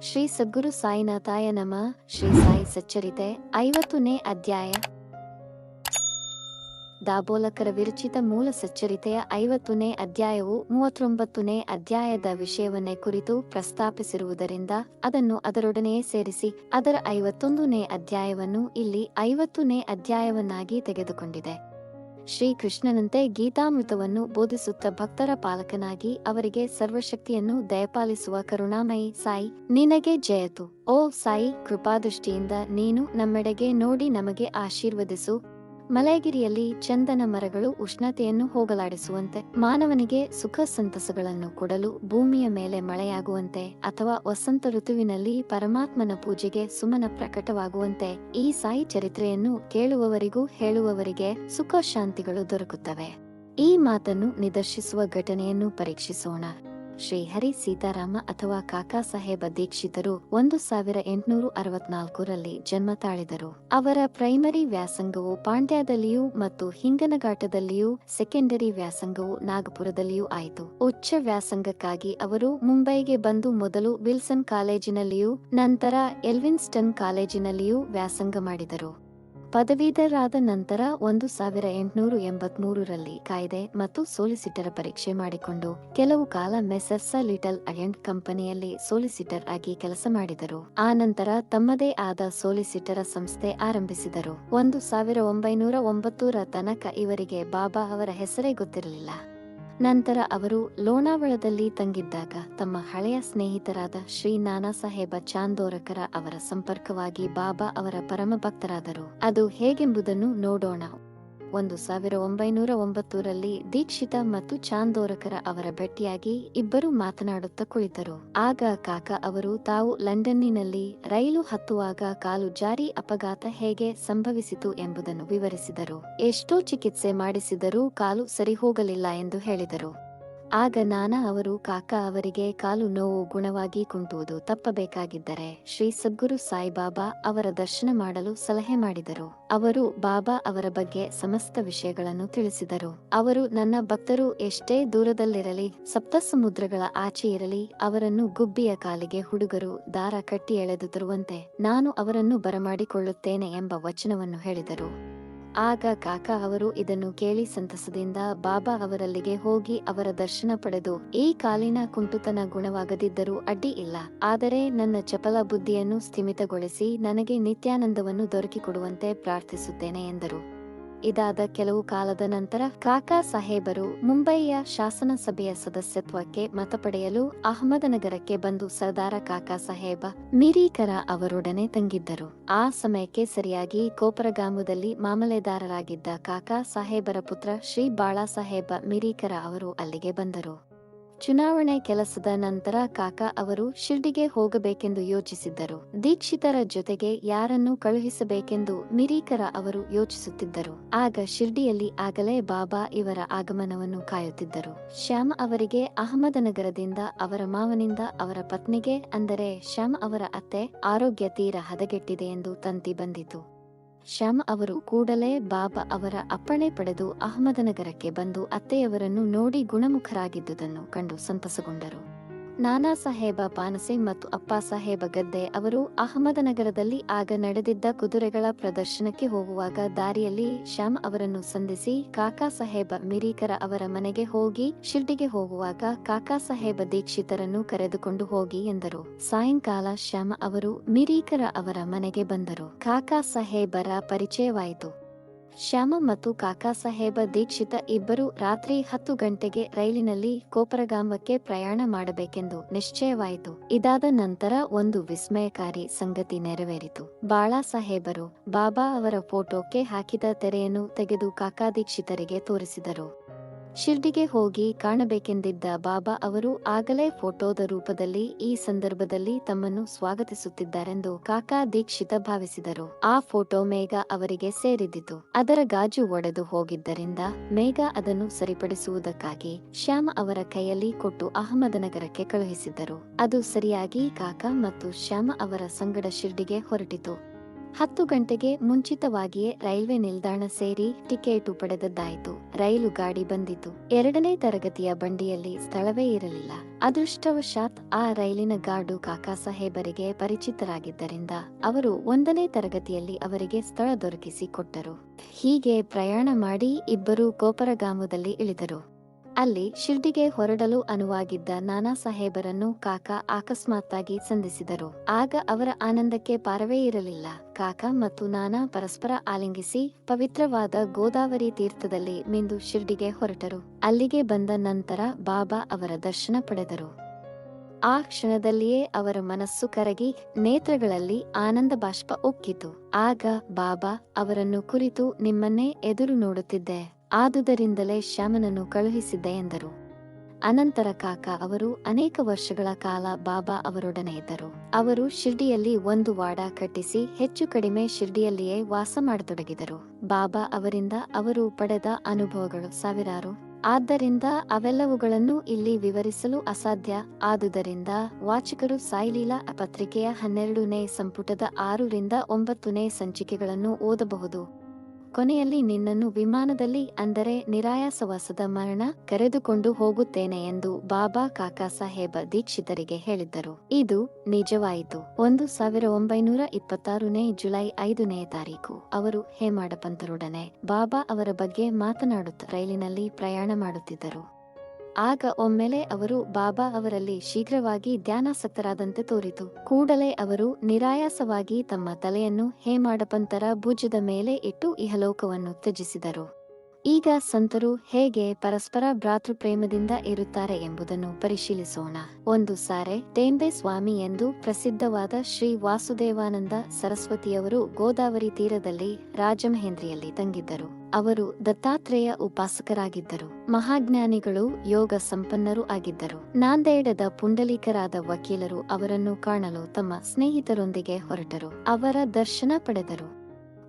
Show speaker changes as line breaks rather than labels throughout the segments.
ಶ್ರೀ ಸದ್ಗುರು ಸಾಯಿನಾಥಾಯ ನಮ. ಶ್ರೀ ಸಾಯಿ ಸಚ್ಚರಿತೆ, ಐವತ್ತನೇ ಅಧ್ಯಾಯ. ದಾಬೋಲಕರ ವಿರಚಿತ ಮೂಲ ಸಚ್ಚರಿತೆಯ ಐವತ್ತನೇ ಅಧ್ಯಾಯವು ಮೂವತ್ತೊಂಬತ್ತನೇ ಅಧ್ಯಾಯದ ವಿಷಯವನ್ನೇ ಕುರಿತು ಪ್ರಸ್ತಾಪಿಸಿರುವುದರಿಂದ ಅದನ್ನು ಅದರೊಡನೆಯೇ ಸೇರಿಸಿ ಅದರ ಐವತ್ತೊಂದನೇ ಅಧ್ಯಾಯವನ್ನು ಇಲ್ಲಿ ಐವತ್ತನೇ ಅಧ್ಯಾಯವನ್ನಾಗಿ ತೆಗೆದುಕೊಂಡಿದೆ. ಶ್ರೀಕೃಷ್ಣನಂತೆ ಗೀತಾಮೃತವನ್ನು ಬೋಧಿಸುತ್ತ ಭಕ್ತರ ಪಾಲಕನಾಗಿ ಅವರಿಗೆ ಸರ್ವಶಕ್ತಿಯನ್ನು ದಯಪಾಲಿಸುವ ಕರುಣಾಮಯಿ ಸಾಯಿ, ನಿನಗೆ ಜಯತು. ಓ ಸಾಯಿ, ಕೃಪಾದೃಷ್ಟಿಯಿಂದ ನೀನು ನಮ್ಮೆಡೆಗೆ ನೋಡಿ ನಮಗೆ ಆಶೀರ್ವದಿಸು. ಮಲಯಗಿರಿಯಲ್ಲಿ ಚಂದನ ಮರಗಳು ಉಷ್ಣತೆಯನ್ನು ಹೋಗಲಾಡಿಸುವಂತೆ, ಮಾನವನಿಗೆ ಸುಖ ಸಂತಸಗಳನ್ನು ಕೊಡಲು ಭೂಮಿಯ ಮೇಲೆ ಮಳೆಯಾಗುವಂತೆ ಅಥವಾ ವಸಂತ ಋತುವಿನಲ್ಲಿ ಪರಮಾತ್ಮನ ಪೂಜೆಗೆ ಸುಮನ ಪ್ರಕಟವಾಗುವಂತೆ ಈ ಸಾಯಿ ಚರಿತ್ರೆಯನ್ನು ಕೇಳುವವರಿಗೂ ಹೇಳುವವರಿಗೆ ಸುಖ ಶಾಂತಿಗಳು ದೊರಕುತ್ತವೆ. ಈ ಮಾತನ್ನು ನಿದರ್ಶಿಸುವ ಘಟನೆಯನ್ನು ಪರೀಕ್ಷಿಸೋಣ. ಶ್ರೀ ಹರಿ ಸೀತಾರಾಮ ಅಥವಾ ಕಾಕಾ ಸಾಹೇಬ ದೀಕ್ಷಿತರು ಒಂದು ಸಾವಿರ ಎಂಟುನೂರು ಅರವತ್ನಾಲ್ಕರಲ್ಲಿ ಜನ್ಮ ತಾಳಿದರು. ಅವರ ಪ್ರೈಮರಿ ವ್ಯಾಸಂಗವು ಪಾಂಡ್ಯದಲ್ಲಿಯೂ ಮತ್ತು ಹಿಂಗನಘಾಟದಲ್ಲಿಯೂ ಸೆಕೆಂಡರಿ ವ್ಯಾಸಂಗವು ನಾಗಪುರದಲ್ಲಿಯೂ ಆಯಿತು. ಉಚ್ಚ ವ್ಯಾಸಂಗಕ್ಕಾಗಿ ಅವರು ಮುಂಬೈಗೆ ಬಂದು ಮೊದಲು ವಿಲ್ಸನ್ ಕಾಲೇಜಿನಲ್ಲಿಯೂ ನಂತರ ಎಲ್ವಿನ್ಸ್ಟನ್ ಕಾಲೇಜಿನಲ್ಲಿಯೂ ವ್ಯಾಸಂಗ ಮಾಡಿದರು. ಪದವೀಧರಾದ ನಂತರ ಒಂದು ಸಾವಿರ ಎಂಟುನೂರು ಎಂಬತ್ಮೂರರಲ್ಲಿ ಕಾಯ್ದೆ ಮತ್ತು ಸೋಲಿಸಿಟರ್ ಪರೀಕ್ಷೆ ಮಾಡಿಕೊಂಡು ಕೆಲವು ಕಾಲ ಮೆಸರ್ಸ ಲಿಟಲ್ ಅಯಂಡ್ ಕಂಪನಿಯಲ್ಲಿ ಸೋಲಿಸಿಟರ್ ಆಗಿ ಕೆಲಸ ಮಾಡಿದರು. ಆ ನಂತರ ತಮ್ಮದೇ ಆದ ಸೋಲಿಸಿಟರ ಸಂಸ್ಥೆ ಆರಂಭಿಸಿದರು. ಒಂದು ಸಾವಿರ ಒಂಬೈನೂರ ಒಂಬತ್ತೂರ ತನಕ ಇವರಿಗೆ ಬಾಬಾ ಅವರ ಹೆಸರೇ ಗೊತ್ತಿರಲಿಲ್ಲ. ನಂತರ ಅವರು ಲೋಣಾವಳದಲ್ಲಿ ತಂಗಿದ್ದಾಗ ತಮ್ಮ ಹಳೆಯ ಸ್ನೇಹಿತರಾದ ಶ್ರೀ ನಾನಾ ಸಾಹೇಬ ಚಾಂದೋರಕರ ಅವರ ಸಂಪರ್ಕವಾಗಿ ಬಾಬಾ ಅವರ ಪರಮ ಭಕ್ತರಾದರು ಅದು ಹೇಗೆಂಬುದನ್ನು ನೋಡೋಣ. ಒಂದು ಸಾವಿರ ಒಂಬೈನೂರ ಒಂಬತ್ತರಲ್ಲಿ ದೀಕ್ಷಿತ ಮತ್ತು ಚಾಂದೋರಕರ ಅವರ ಭೇಟಿಯಾಗಿ ಇಬ್ಬರು ಮಾತನಾಡುತ್ತಾ ಕುಳಿತರು. ಆಗ ಕಾಕ ಅವರು, ತಾವು ಲಂಡನ್ನಿನಲ್ಲಿ ರೈಲು ಹತ್ತುವಾಗ ಕಾಲು ಜಾರಿ ಅಪಘಾತ ಹೇಗೆ ಸಂಭವಿಸಿತು ಎಂಬುದನ್ನು ವಿವರಿಸಿದರು. ಎಷ್ಟೋ ಚಿಕಿತ್ಸೆ ಮಾಡಿಸಿದರೂ ಕಾಲು ಸರಿ ಹೋಗಲಿಲ್ಲ ಎಂದು ಹೇಳಿದರು. ಆಗ ನಾನಾ ಅವರು, ಕಾಕ ಅವರಿಗೆ ಕಾಲು ನೋವು ಗುಣವಾಗಿ ಕುಂಟುವುದು ತಪ್ಪಬೇಕಾಗಿದ್ದರೆ ಶ್ರೀ ಸದ್ಗುರು ಸಾಯಿಬಾಬಾ ಅವರ ದರ್ಶನ ಮಾಡಲು ಸಲಹೆ ಮಾಡಿದರು. ಅವರು ಬಾಬಾ ಅವರ ಬಗ್ಗೆ ಸಮಸ್ತ ವಿಷಯಗಳನ್ನು ತಿಳಿಸಿದರು. ಅವರು, ನನ್ನ ಭಕ್ತರು ಎಷ್ಟೇ ದೂರದಲ್ಲಿರಲಿ ಸಪ್ತ ಸಮುದ್ರಗಳ ಆಚೆ ಇರಲಿ, ಅವರನ್ನು ಗುಬ್ಬಿಯ ಕಾಲಿಗೆ ಹುಡುಗರು ದಾರ ಕಟ್ಟಿ ಎಳೆದು ತರುವಂತೆ ನಾನು ಅವರನ್ನು ಬರಮಾಡಿಕೊಳ್ಳುತ್ತೇನೆ ಎಂಬ ವಚನವನ್ನು ಹೇಳಿದರು. ಆಗ ಕಾಕ ಅವರು ಇದನ್ನು ಕೇಳಿ ಸಂತಸದಿಂದ ಬಾಬಾ ಅವರಲ್ಲಿಗೆ ಹೋಗಿ ಅವರ ದರ್ಶನ ಪಡೆದು, ಈ ಕಾಲಿನ ಕುಂಟುತನ ಗುಣವಾಗದಿದ್ದರೂ ಅಡ್ಡಿ ಇಲ್ಲ. ಆದರೆ ನನ್ನ ಚಪಲ ಬುದ್ಧಿಯನ್ನು ಸ್ಥಿಮಿತಗೊಳಿಸಿ ನನಗೆ ನಿತ್ಯಾನಂದವನ್ನು ದೊರಕಿಕೊಡುವಂತೆ ಪ್ರಾರ್ಥಿಸುತ್ತೇನೆ ಎಂದರು. ಇದಾದ ಕೆಲವು ಕಾಲದ ನಂತರ ಕಾಕಾ ಸಾಹೇಬರು ಮುಂಬಯಿಯ ಶಾಸನ ಸಭೆಯ ಸದಸ್ಯತ್ವಕ್ಕೆ ಮತ ಪಡೆಯಲು ಅಹಮದನಗರಕ್ಕೆ ಬಂದು ಸರ್ದಾರ ಕಾಕಾ ಸಾಹೇಬ ಮಿರೀಕರ ಅವರೊಡನೆ ತಂಗಿದ್ದರು. ಆ ಸಮಯಕ್ಕೆ ಸರಿಯಾಗಿ ಕೋಪರಗಾಮದಲ್ಲಿ ಮಾಮಲೆದಾರರಾಗಿದ್ದ ಕಾಕಾ ಸಾಹೇಬರ ಪುತ್ರ ಶ್ರೀ ಬಾಳಾ ಸಾಹೇಬ ಮಿರೀಕರ ಅವರು ಅಲ್ಲಿಗೆ ಬಂದರು. ಚುನಾವಣೆ ಕೆಲಸದ ನಂತರ ಕಾಕಾ ಅವರು ಶಿರ್ಡಿಗೆ ಹೋಗಬೇಕೆಂದು ಯೋಚಿಸಿದ್ದರು. ದೀಕ್ಷಿತರ ಜೊತೆಗೆ ಯಾರನ್ನು ಕಳುಹಿಸಬೇಕೆಂದು ಮಿರೀಕರ ಅವರು ಯೋಚಿಸುತ್ತಿದ್ದರು. ಆಗ ಶಿರ್ಡಿಯಲ್ಲಿ ಆಗಲೇ ಬಾಬಾ ಇವರ ಆಗಮನವನ್ನು ಕಾಯುತ್ತಿದ್ದರು. ಶ್ಯಾಮ್ ಅವರಿಗೆ ಅಹಮದನಗರದಿಂದ ಅವರ ಮಾವನಿಂದ ಅವರ ಪತ್ನಿಗೆ, ಅಂದರೆ ಶ್ಯಾಮ್ ಅವರ ಅತ್ತೆ, ಆರೋಗ್ಯ ತೀರ ಹದಗೆಟ್ಟಿದೆ ಎಂದು ತಂತಿ ಬಂದಿತು. ಶ್ಯಾಮ್ ಅವರು ಕೂಡಲೇ ಬಾಬಾ ಅವರ ಅಪ್ಪಣೆ ಪಡೆದು ಅಹಮದನಗರಕ್ಕೆ ಬಂದು ಅತ್ತೆಯವರನ್ನು ನೋಡಿ ಗುಣಮುಖರಾಗಿದ್ದುದನ್ನು ಕಂಡು ಸಂತಸಗೊಂಡರು. ನಾನಾ ಸಾಹೇಬ ಪಾನಸೆ ಮತ್ತು ಅಪ್ಪ ಸಾಹೇಬ ಗದ್ದೆ ಅವರು ಅಹಮದನಗರದಲ್ಲಿ ಆಗ ನಡೆದಿದ್ದ ಕುದುರೆಗಳ ಪ್ರದರ್ಶನಕ್ಕೆ ಹೋಗುವಾಗ ದಾರಿಯಲ್ಲಿ ಶ್ಯಾಮ್ ಅವರನ್ನು ಸಂಧಿಸಿ ಕಾಕಾ ಸಾಹೇಬ ಮಿರೀಕರ ಅವರ ಮನೆಗೆ ಹೋಗಿ ಶಿರ್ಡಿಗೆ ಹೋಗುವಾಗ ಕಾಕಾ ಸಾಹೇಬ ದೀಕ್ಷಿತರನ್ನು ಕರೆದುಕೊಂಡು ಹೋಗಿ ಎಂದರು. ಸಾಯಂಕಾಲ ಶ್ಯಾಮ್ ಅವರು ಮಿರೀಕರ ಅವರ ಮನೆಗೆ ಬಂದರು. ಕಾಕಾ ಸಾಹೇಬರ ಪರಿಚಯವಾಯಿತು. ಶ್ಯಾಮ ಮತ್ತು ಕಾಕಾ ಸಾಹೇಬ ದೀಕ್ಷಿತ ಇಬ್ಬರು ರಾತ್ರಿ ಹತ್ತು ಗಂಟೆಗೆ ರೈಲಿನಲ್ಲಿ ಕೋಪರಗಾಮಕ್ಕೆ ಪ್ರಯಾಣ ಮಾಡಬೇಕೆಂದು ನಿಶ್ಚಯವಾಯಿತು. ಇದಾದ ನಂತರ ಒಂದು ವಿಸ್ಮಯಕಾರಿ ಸಂಗತಿ ನೆರವೇರಿತು. ಬಾಳಾ ಸಾಹೇಬರು, ಬಾಬಾ ಅವರ ಫೋಟೋಕ್ಕೆ ಹಾಕಿದ ತೆರೆಯನ್ನು ತೆಗೆದು ಕಾಕಾ ದೀಕ್ಷಿತರಿಗೆ ತೋರಿಸಿದರು. ಶಿರ್ಡಿಗೆ ಹೋಗಿ ಕಾಣಬೇಕೆಂದಿದ್ದ ಬಾಬಾ ಅವರು ಆಗಲೇ ಫೋಟೋದ ರೂಪದಲ್ಲಿ ಈ ಸಂದರ್ಭದಲ್ಲಿ ತಮ್ಮನ್ನು ಸ್ವಾಗತಿಸುತ್ತಿದ್ದಾರೆಂದು ಕಾಕಾ ದೀಕ್ಷಿತ ಭಾವಿಸಿದರು. ಆ ಫೋಟೋ ಮೇಘ ಅವರಿಗೆ ಸೇರಿದ್ದಿತು. ಅದರ ಗಾಜು ಒಡೆದು ಹೋಗಿದ್ದರಿಂದ ಮೇಘ ಅದನ್ನು ಸರಿಪಡಿಸುವುದಕ್ಕಾಗಿ ಶ್ಯಾಮ ಅವರ ಕೈಯಲ್ಲಿ ಕೊಟ್ಟು ಅಹಮದನಗರಕ್ಕೆ ಕಳುಹಿಸಿದ್ದರು. ಅದು ಸರಿಯಾಗಿ ಕಾಕಾ ಮತ್ತು ಶ್ಯಾಮ ಅವರ ಸಂಗಡ ಶಿರ್ಡಿಗೆ ಹೊರಟಿತು. ಹತ್ತು ಗಂಟೆಗೆ ಮುಂಚಿತವಾಗಿಯೇ ರೈಲ್ವೆ ನಿಲ್ದಾಣ ಸೇರಿ ಟಿಕೆಟು ಪಡೆದದ್ದಾಯಿತು. ರೈಲು ಗಾಡಿ ಬಂದಿತು. ಎರಡನೇ ತರಗತಿಯ ಬಂಡಿಯಲ್ಲಿ ಸ್ಥಳವೇ ಇರಲಿಲ್ಲ. ಅದೃಷ್ಟವಶಾತ್ ಆ ರೈಲಿನ ಗಾರ್ಡು ಕಾಕಾ ಸಾಹೇಬರಿಗೆ ಪರಿಚಿತರಾಗಿದ್ದರಿಂದ ಅವರು ಒಂದನೇ ತರಗತಿಯಲ್ಲಿ ಅವರಿಗೆ ಸ್ಥಳ ದೊರಕಿಸಿ ಕೊಟ್ಟರು. ಹೀಗೆ ಪ್ರಯಾಣ ಮಾಡಿ ಇಬ್ಬರು ಗೋಪರಗಾಮದಲ್ಲಿ ಇಳಿದರು. ಅಲ್ಲಿ ಶಿರ್ಡಿಗೆ ಹೊರಡಲು ಅನುವಾಗಿದ್ದ ನಾನಾ ಸಾಹೇಬರನ್ನು ಕಾಕ ಅಕಸ್ಮಾತ್ತಾಗಿ ಸಂಧಿಸಿದರು. ಆಗ ಅವರ ಆನಂದಕ್ಕೆ ಪಾರವೇ ಇರಲಿಲ್ಲ. ಕಾಕ ಮತ್ತು ನಾನಾ ಪರಸ್ಪರ ಆಲಿಂಗಿಸಿ ಪವಿತ್ರವಾದ ಗೋದಾವರಿ ತೀರ್ಥದಲ್ಲಿ ಮಿಂದು ಶಿರ್ಡಿಗೆ ಹೊರಟರು. ಅಲ್ಲಿಗೆ ಬಂದ ನಂತರ ಬಾಬಾ ಅವರ ದರ್ಶನ ಪಡೆದರು. ಆ ಕ್ಷಣದಲ್ಲಿಯೇ ಅವರ ಮನಸ್ಸು ಕರಗಿ ನೇತ್ರಗಳಲ್ಲಿ ಆನಂದ ಬಾಷ್ಪ ಉಕ್ಕಿತು. ಆಗ ಬಾಬಾ ಅವರನ್ನು ಕುರಿತು ನಿಮ್ಮನ್ನೇ ಎದುರು ನೋಡುತ್ತಿದ್ದೆ. ಆದುದರಿಂದಲೇ ಶ್ಯಾಮನನ್ನು ಕಳುಹಿಸಿದ್ದೆ ಎಂದರು. ಅನಂತರ ಕಾಕ ಅವರು ಅನೇಕ ವರ್ಷಗಳ ಕಾಲ ಬಾಬಾ ಅವರೊಡನೆ ಇದ್ದರು. ಅವರು ಶಿರ್ಡಿಯಲ್ಲಿ ಒಂದು ವಾಡ ಕಟ್ಟಿಸಿ ಹೆಚ್ಚು ಕಡಿಮೆ ಶಿರ್ಡಿಯಲ್ಲಿಯೇ ವಾಸ ಮಾಡತೊಡಗಿದರು. ಬಾಬಾ ಅವರಿಂದ ಅವರು ಪಡೆದ ಅನುಭವಗಳು ಸಾವಿರಾರು. ಆದ್ದರಿಂದ ಅವೆಲ್ಲವುಗಳನ್ನು ಇಲ್ಲಿ ವಿವರಿಸಲು ಅಸಾಧ್ಯ. ಆದುದರಿಂದ ವಾಚಕರು ಸಾಯಿಲೀಲಾ ಪತ್ರಿಕೆಯ ಹನ್ನೆರಡನೇ ಸಂಪುಟದ ಆರರಿಂದ ಒಂಬತ್ತನೇ ಸಂಚಿಕೆಗಳನ್ನು ಓದಬಹುದು. ಕೊನೆಯಲ್ಲಿ ನಿನ್ನನ್ನು ವಿಮಾನದಲ್ಲಿ, ಅಂದರೆ ನಿರಾಯಾಸವಾಸದ ಮರಣ ಕರೆದುಕೊಂಡು ಹೋಗುತ್ತೇನೆ ಎಂದು ಬಾಬಾ ಕಾಕಾ ಸಾಹೇಬ ದೀಕ್ಷಿತರಿಗೆ ಹೇಳಿದ್ದರು. ಇದು ನಿಜವಾಯಿತು. ಒಂದು ಸಾವಿರ ಒಂಬೈನೂರ ಇಪ್ಪತ್ತಾರನೇ ಜುಲೈ ಐದನೇ ತಾರೀಕು. ಅವರು ಹೇಮಾಡಪಂತರೊಡನೆ ಬಾಬಾ ಅವರ ಬಗ್ಗೆ ಮಾತನಾಡುತ್ತ ರೈಲಿನಲ್ಲಿ ಪ್ರಯಾಣ ಮಾಡುತ್ತಿದ್ದರು. ಆಗ ಒಮ್ಮೆಲೆ ಅವರು ಬಾಬಾ ಅವರಲ್ಲಿ ಶೀಘ್ರವಾಗಿ ಧ್ಯಾನಾಸಕ್ತರಾದಂತೆ ತೋರಿತು. ಕೂಡಲೇ ಅವರು ನಿರಾಯಾಸವಾಗಿ ತಮ್ಮ ತಲೆಯನ್ನು ಹೇಮಾಡಪಂತರ ಭುಜದ ಮೇಲೆ ಇಟ್ಟು ಇಹಲೋಕವನ್ನು ತ್ಯಜಿಸಿದರು. ಈಗ ಸಂತರು ಹೇಗೆ ಪರಸ್ಪರ ಭ್ರಾತೃಪ್ರೇಮದಿಂದ ಇರುತ್ತಾರೆ ಎಂಬುದನ್ನು ಪರಿಶೀಲಿಸೋಣ. ಒಂದು ಸಾರೆ ಟೇಂಬೆ ಸ್ವಾಮಿ ಎಂದು ಪ್ರಸಿದ್ಧವಾದ ಶ್ರೀ ವಾಸುದೇವಾನಂದ ಸರಸ್ವತಿಯವರು ಗೋದಾವರಿ ತೀರದಲ್ಲಿ ರಾಜಮಹೇಂದ್ರಿಯಲ್ಲಿ ತಂಗಿದ್ದರು. ಅವರು ದತ್ತಾತ್ರೇಯ ಉಪಾಸಕರಾಗಿದ್ದರು. ಮಹಾಜ್ಞಾನಿಗಳು ಯೋಗ ಸಂಪನ್ನರೂ ಆಗಿದ್ದರು. ನಾಂದೇಡದ ಪುಂಡಲೀಕರಾದ ವಕೀಲರು ಅವರನ್ನು ಕಾಣಲು ತಮ್ಮ ಸ್ನೇಹಿತರೊಂದಿಗೆ ಹೊರಟರು. ಅವರ ದರ್ಶನ ಪಡೆದರು.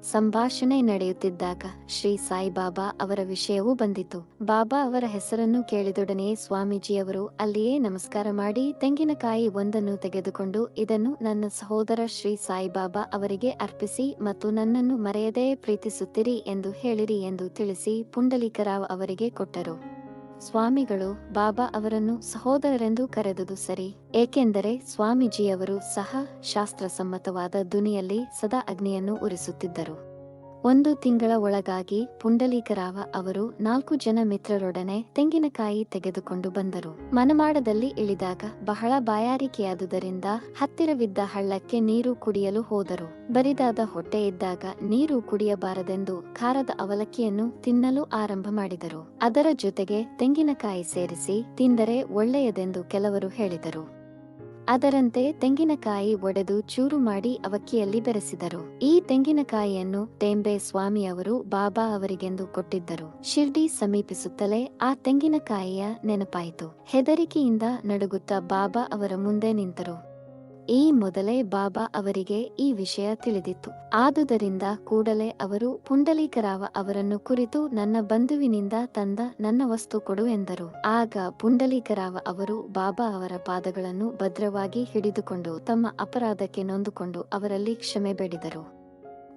ಸಂಭಾಷಣೆ ನಡೆಯುತ್ತಿದ್ದಾಗ ಶ್ರೀ ಸಾಯಿಬಾಬಾ ಅವರ ವಿಷಯವೂ ಬಂದಿತು. ಬಾಬಾ ಅವರ ಹೆಸರನ್ನು ಕೇಳಿದೊಡನೆ ಸ್ವಾಮೀಜಿಯವರು ಅಲ್ಲಿಯೇ ನಮಸ್ಕಾರ ಮಾಡಿ ತೆಂಗಿನಕಾಯಿ ಒಂದನ್ನು ತೆಗೆದುಕೊಂಡು ಇದನ್ನು ನನ್ನ ಸಹೋದರ ಶ್ರೀ ಸಾಯಿಬಾಬಾ ಅವರಿಗೆ ಅರ್ಪಿಸಿ ಮತ್ತು ನನ್ನನ್ನು ಮರೆಯದೇ ಪ್ರೀತಿಸುತ್ತಿರಿ ಎಂದು ಹೇಳಿರಿ ಎಂದು ತಿಳಿಸಿ ಪುಂಡಲೀಕರಾವ್ ಅವರಿಗೆ ಕೊಟ್ಟರು. ಸ್ವಾಮಿಗಳು ಬಾಬಾ ಅವರನ್ನು ಸಹೋದರರೆಂದು ಕರೆದುದು ಸರಿ. ಏಕೆಂದರೆ ಸ್ವಾಮೀಜಿಯವರು ಸಹ ಶಾಸ್ತ್ರಸಮ್ಮತವಾದ ದುನಿಯಲ್ಲಿ ಸದಾ ಅಗ್ನಿಯನ್ನು ಉರಿಸುತ್ತಿದ್ದರು. ಒಂದು ತಿಂಗಳ ಒಳಗಾಗಿ ಪುಂಡಲೀಕರಾವ ಅವರು ನಾಲ್ಕು ಜನ ಮಿತ್ರರೊಡನೆ ತೆಂಗಿನಕಾಯಿ ತೆಗೆದುಕೊಂಡು ಬಂದರು. ಮನಮಾಡದಲ್ಲಿ ಇಳಿದಾಗ ಬಹಳ ಬಾಯಾರಿಕೆಯಾದುದರಿಂದ ಹತ್ತಿರವಿದ್ದ ಹಳ್ಳಕ್ಕೆ ನೀರು ಕುಡಿಯಲು ಹೋದರು. ಬರಿದಾದ ಹೊಟ್ಟೆ ಇದ್ದಾಗ ನೀರು ಕುಡಿಯಬಾರದೆಂದು ಖಾರದ ಅವಲಕ್ಕಿಯನ್ನು ತಿನ್ನಲು ಆರಂಭ ಮಾಡಿದರು. ಅದರ ಜೊತೆಗೆ ತೆಂಗಿನಕಾಯಿ ಸೇರಿಸಿ ತಿಂದರೆ ಒಳ್ಳೆಯದೆಂದು ಕೆಲವರು ಹೇಳಿದರು. ಅದರಂತೆ ತೆಂಗಿನಕಾಯಿ ಒಡೆದು ಚೂರು ಮಾಡಿ ಅವಕ್ಕಿಯಲ್ಲಿ ಬೆರೆಸಿದರು. ಈ ತೆಂಗಿನಕಾಯಿಯನ್ನು ತೇಂಬೆ ಸ್ವಾಮಿಯವರು ಬಾಬಾ ಅವರಿಗೆಂದು ಕೊಟ್ಟಿದ್ದರು. ಶಿರ್ಡಿ ಸಮೀಪಿಸುತ್ತಲೇ ಆ ತೆಂಗಿನಕಾಯಿಯ ನೆನಪಾಯಿತು. ಹೆದರಿಕೆಯಿಂದ ನಡುಗುತ್ತಾ ಬಾಬಾ ಅವರ ಮುಂದೆ ನಿಂತರು. ಈ ಮೊದಲೇ ಬಾಬಾ ಅವರಿಗೆ ಈ ವಿಷಯ ತಿಳಿದಿತ್ತು. ಆದುದರಿಂದ ಕೂಡಲೇ ಅವರು, ಪುಂಡಲೀಕರಾವ ಅವರನ್ನು ಕುರಿತು ನನ್ನ ಬಂಧುವಿನಿಂದ ತಂದ ನನ್ನ ವಸ್ತು ಕೊಡು ಎಂದರು. ಆಗ ಪುಂಡಲೀಕರಾವ ಅವರು ಬಾಬಾ ಅವರ ಪಾದಗಳನ್ನು ಭದ್ರವಾಗಿ ಹಿಡಿದುಕೊಂಡು ತಮ್ಮ ಅಪರಾಧಕ್ಕೆ ನೊಂದುಕೊಂಡು ಅವರಲ್ಲಿ ಕ್ಷಮೆ ಬೇಡಿದರು.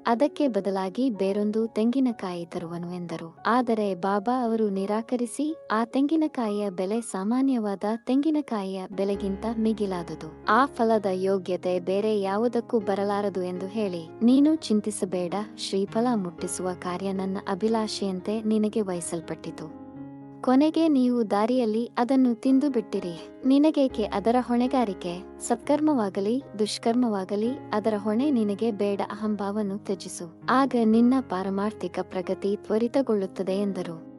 ಅದಕ್ಕೆ ಬದಲಾಗಿ ಬೇರೊಂದು ತೆಂಗಿನಕಾಯಿ ತರುವನು ಎಂದರು. ಆದರೆ ಬಾಬಾ ಅವರು ನಿರಾಕರಿಸಿ, ಆ ತೆಂಗಿನಕಾಯಿಯ ಬೆಲೆ ಸಾಮಾನ್ಯವಾದ ತೆಂಗಿನಕಾಯಿಯ ಬೆಲೆಗಿಂತ ಮಿಗಿಲಾದುದು. ಆ ಫಲದ ಯೋಗ್ಯತೆ ಬೇರೆ ಯಾವುದಕ್ಕೂ ಬರಲಾರದು ಎಂದು ಹೇಳಿ, ನೀನು ಚಿಂತಿಸಬೇಡ, ಶ್ರೀಫಲ ಮುಟ್ಟಿಸುವ ಕಾರ್ಯ ನನ್ನ ಅಭಿಲಾಷೆಯಂತೆ ನಿನಗೆ ವಹಿಸಲ್ಪಟ್ಟಿತು. ಕೊನೆಗೆ ನೀವು ದಾರಿಯಲ್ಲಿ ಅದನ್ನು ತಿಂದು ಬಿಟ್ಟಿರಿ. ನಿನಗೇಕೆ ಅದರ ಹೊಣೆಗಾರಿಕೆ? ಸತ್ಕರ್ಮವಾಗಲಿ, ದುಷ್ಕರ್ಮವಾಗಲಿ, ಅದರ ಹೊಣೆ ನಿನಗೆ ಬೇಡ ಅಹಂಭಾವನ್ನು ತ್ಯಜಿಸು. ಆಗ ನಿನ್ನ ಪಾರಮಾರ್ಥಿಕ ಪ್ರಗತಿ ತ್ವರಿತಗೊಳ್ಳುತ್ತದೆ ಎಂದರು.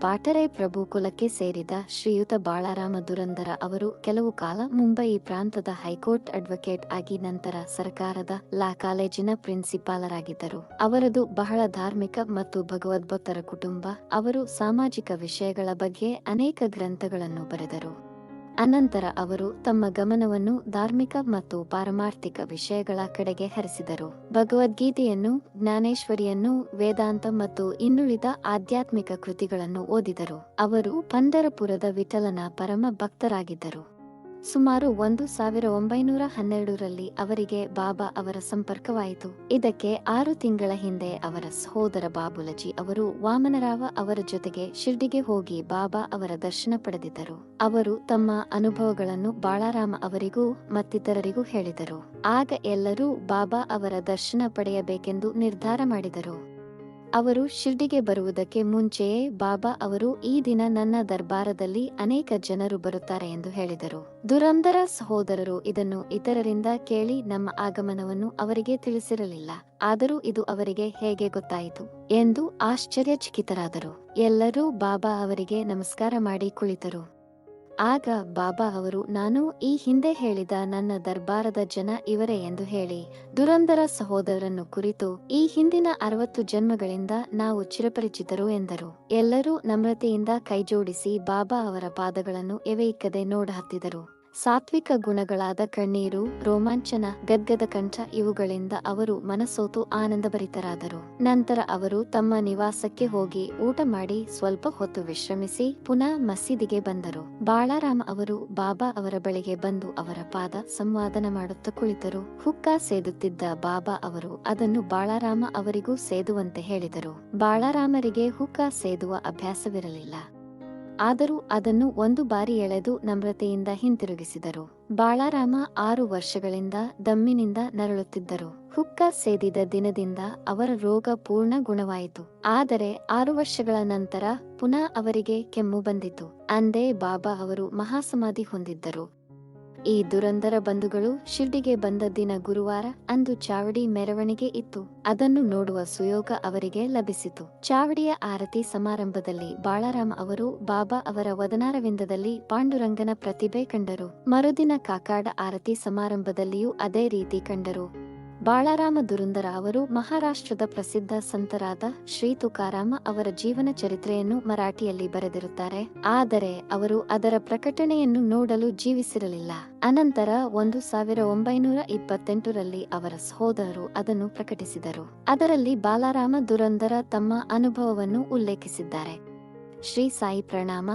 ಪಾಟರೆ ಪ್ರಭು ಕುಲಕ್ಕೆ ಸೇರಿದ ಶ್ರೀಯುತ ಬಾಳಾರಾಮ ದುರಂದರ ಅವರು ಕೆಲವು ಕಾಲ ಮುಂಬಯಿ ಪ್ರಾಂತದ ಹೈಕೋರ್ಟ್ ಅಡ್ವೊಕೇಟ್ ಆಗಿ ನಂತರ ಸರ್ಕಾರದ ಲಾ ಕಾಲೇಜಿನ ಪ್ರಿನ್ಸಿಪಾಲರಾಗಿದ್ದರು. ಅವರದು ಬಹಳ ಧಾರ್ಮಿಕ ಮತ್ತು ಭಗವದ್ಭಕ್ತರ ಕುಟುಂಬ, ಅವರು ಸಾಮಾಜಿಕ ವಿಷಯಗಳ ಬಗ್ಗೆ ಅನೇಕ ಗ್ರಂಥಗಳನ್ನು ಬರೆದರು. ಅನಂತರ ಅವರು ತಮ್ಮ ಗಮನವನ್ನು ಧಾರ್ಮಿಕ ಮತ್ತು ಪಾರಮಾರ್ಥಿಕ ವಿಷಯಗಳ ಕಡೆಗೆ ಹರಿಸಿದರು. ಭಗವದ್ಗೀತೆಯನ್ನು, ಜ್ಞಾನೇಶ್ವರಿಯನ್ನು, ವೇದಾಂತ ಮತ್ತು ಇನ್ನುಳಿದ ಆಧ್ಯಾತ್ಮಿಕ ಕೃತಿಗಳನ್ನು ಓದಿದರು. ಅವರು ಪಂಡರಪುರದ ವಿಠಲನ ಪರಮ ಭಕ್ತರಾಗಿದ್ದರು. ಸುಮಾರು ಒಂದು ಸಾವಿರ ಒಂಬೈನೂರ ಹನ್ನೆರಡರಲ್ಲಿ ಅವರಿಗೆ ಬಾಬಾ ಅವರ ಸಂಪರ್ಕವಾಯಿತು. ಇದಕ್ಕೆ ಆರು ತಿಂಗಳ ಹಿಂದೆ ಅವರ ಸಹೋದರ ಬಾಬುಲಜಿ ಅವರು ವಾಮನರಾವ ಅವರ ಜೊತೆಗೆ ಶಿರ್ಡಿಗೆ ಹೋಗಿ ಬಾಬಾ ಅವರ ದರ್ಶನ ಪಡೆದಿದ್ದರು. ಅವರು ತಮ್ಮ ಅನುಭವಗಳನ್ನು ಬಾಳಾರಾಮ ಅವರಿಗೂ ಮತ್ತಿತರರಿಗೂ ಹೇಳಿದರು. ಆಗ ಎಲ್ಲರೂ ಬಾಬಾ ಅವರ ದರ್ಶನ ಪಡೆಯಬೇಕೆಂದು ನಿರ್ಧಾರ ಮಾಡಿದರು. ಅವರು ಶಿರ್ಡಿಗೆ ಬರುವುದಕ್ಕೆ ಮುಂಚೆಯೇ ಬಾಬಾ ಅವರು ಈ ದಿನ ನನ್ನ ದರ್ಬಾರದಲ್ಲಿ ಅನೇಕ ಜನರು ಬರುತ್ತಾರೆ ಎಂದು ಹೇಳಿದರು. ದುರಂದರ ಸಹೋದರರು ಇದನ್ನು ಇತರರಿಂದ ಕೇಳಿ ನಮ್ಮ ಆಗಮನವನ್ನು ಅವರಿಗೆ ತಿಳಿಸಿರಲಿಲ್ಲ. ಆದರೂ ಇದು ಅವರಿಗೆ ಹೇಗೆ ಗೊತ್ತಾಯಿತು ಎಂದು ಆಶ್ಚರ್ಯಚಕಿತರಾದರು. ಎಲ್ಲರೂ ಬಾಬಾ ಅವರಿಗೆ ನಮಸ್ಕಾರ ಮಾಡಿ ಕುಳಿತರು. ಆಗ ಬಾಬಾ ಅವರು, ನಾನು ಈ ಹಿಂದೆ ಹೇಳಿದ ನನ್ನ ದರ್ಬಾರದ ಜನ ಇವರೇ ಎಂದು ಹೇಳಿ, ದುರಂದರ ಸಹೋದರರನ್ನು ಕುರಿತು ಈ ಹಿಂದಿನ ಅರವತ್ತು ಜನ್ಮಗಳಿಂದ ನಾವು ಚಿರಪರಿಚಿತರು ಎಂದರು. ಎಲ್ಲರೂ ನಮ್ರತೆಯಿಂದ ಕೈಜೋಡಿಸಿ ಬಾಬಾ ಅವರ ಪಾದಗಳನ್ನು ಎವೆಯಿಕ್ಕದೆ ನೋಡ ಹತ್ತಿದರು ಸಾತ್ವಿಕ ಗುಣಗಳಾದ ಕಣ್ಣೀರು, ರೋಮಾಂಚನ, ಗದ್ಗದ ಕಂಠ ಇವುಗಳಿಂದ ಅವರು ಮನಸೋತು ಆನಂದಭರಿತರಾದರು. ನಂತರ ಅವರು ತಮ್ಮ ನಿವಾಸಕ್ಕೆ ಹೋಗಿ ಊಟ ಮಾಡಿ ಸ್ವಲ್ಪ ಹೊತ್ತು ವಿಶ್ರಮಿಸಿ ಪುನಃ ಮಸೀದಿಗೆ ಬಂದರು. ಬಾಳಾರಾಮ್ ಅವರು ಬಾಬಾ ಅವರ ಬಳಿಗೆ ಬಂದು ಅವರ ಪಾದ ಸಂವಾದನ ಮಾಡುತ್ತಾ ಕುಳಿತರು. ಹುಕ್ಕ ಸೇದುತ್ತಿದ್ದ ಬಾಬಾ ಅವರು ಅದನ್ನು ಬಾಳಾರಾಮ ಅವರಿಗೂ ಸೇದುವಂತೆ ಹೇಳಿದರು. ಬಾಳಾರಾಮರಿಗೆ ಹುಕ್ಕ ಸೇದುವ ಅಭ್ಯಾಸವಿರಲಿಲ್ಲ. ಆದರೂ ಅದನ್ನು ಒಂದು ಬಾರಿ ಎಳೆದು ನಮ್ರತೆಯಿಂದ ಹಿಂತಿರುಗಿಸಿದರು. ಬಾಳಾರಾಮ ಆರು ವರ್ಷಗಳಿಂದ ದಮ್ಮಿನಿಂದ ನರಳುತ್ತಿದ್ದರು. ಹುಕ್ಕ ಸೇದಿದ ದಿನದಿಂದ ಅವರ ರೋಗ ಪೂರ್ಣ ಗುಣವಾಯಿತು. ಆದರೆ ಆರು ವರ್ಷಗಳ ನಂತರ ಪುನಃ ಅವರಿಗೆ ಕೆಮ್ಮು ಬಂದಿತು. ಅಂದೇ ಬಾಬಾ ಅವರು ಮಹಾಸಮಾಧಿ ಹೊಂದಿದ್ದರು. ಈ ದುರಂದರ ಬಂಧುಗಳು ಶಿರ್ಡಿಗೆ ಬಂದ ದಿನ ಗುರುವಾರ ಅಂದು ಚಾವಡಿ ಮೆರವಣಿಗೆ ಇತ್ತು. ಅದನ್ನು ನೋಡುವ ಸುಯೋಗ ಅವರಿಗೆ ಲಭಿಸಿತು. ಚಾವಡಿಯ ಆರತಿ ಸಮಾರಂಭದಲ್ಲಿ ಬಾಳಾರಾಮ್ ಅವರು ಬಾಬಾ ಅವರ ವದನಾರವಿಂದದಲ್ಲಿ ಪಾಂಡುರಂಗನ ಪ್ರತಿಭೆ ಕಂಡರು. ಮರುದಿನ ಕಾಕಾಡ ಆರತಿ ಸಮಾರಂಭದಲ್ಲಿಯೂ ಅದೇ ರೀತಿ ಕಂಡರು. ಬಾಳಾರಾಮ ದುರಂದರ ಅವರು ಮಹಾರಾಷ್ಟ್ರದ ಪ್ರಸಿದ್ಧ ಸಂತರಾದ ಶ್ರೀ ತುಕಾರಾಮ ಅವರ ಜೀವನ ಚರಿತ್ರೆಯನ್ನು ಮರಾಠಿಯಲ್ಲಿ ಬರೆದಿರುತ್ತಾರೆ. ಆದರೆ ಅವರು ಅದರ ಪ್ರಕಟಣೆಯನ್ನು ನೋಡಲು ಜೀವಿಸಿರಲಿಲ್ಲ. ಅನಂತರ ಒಂದು ಸಾವಿರ ಒಂಬೈನೂರ ಇಪ್ಪತ್ತೆಂಟರಲ್ಲಿ ಅವರ ಸಹೋದರರು ಅದನ್ನು ಪ್ರಕಟಿಸಿದರು. ಅದರಲ್ಲಿ ಬಾಲಾರಾಮ ದುರಂದರ ತಮ್ಮ ಅನುಭವವನ್ನು ಉಲ್ಲೇಖಿಸಿದ್ದಾರೆ. ಶ್ರೀ ಸಾಯಿ ಪ್ರಣಾಮ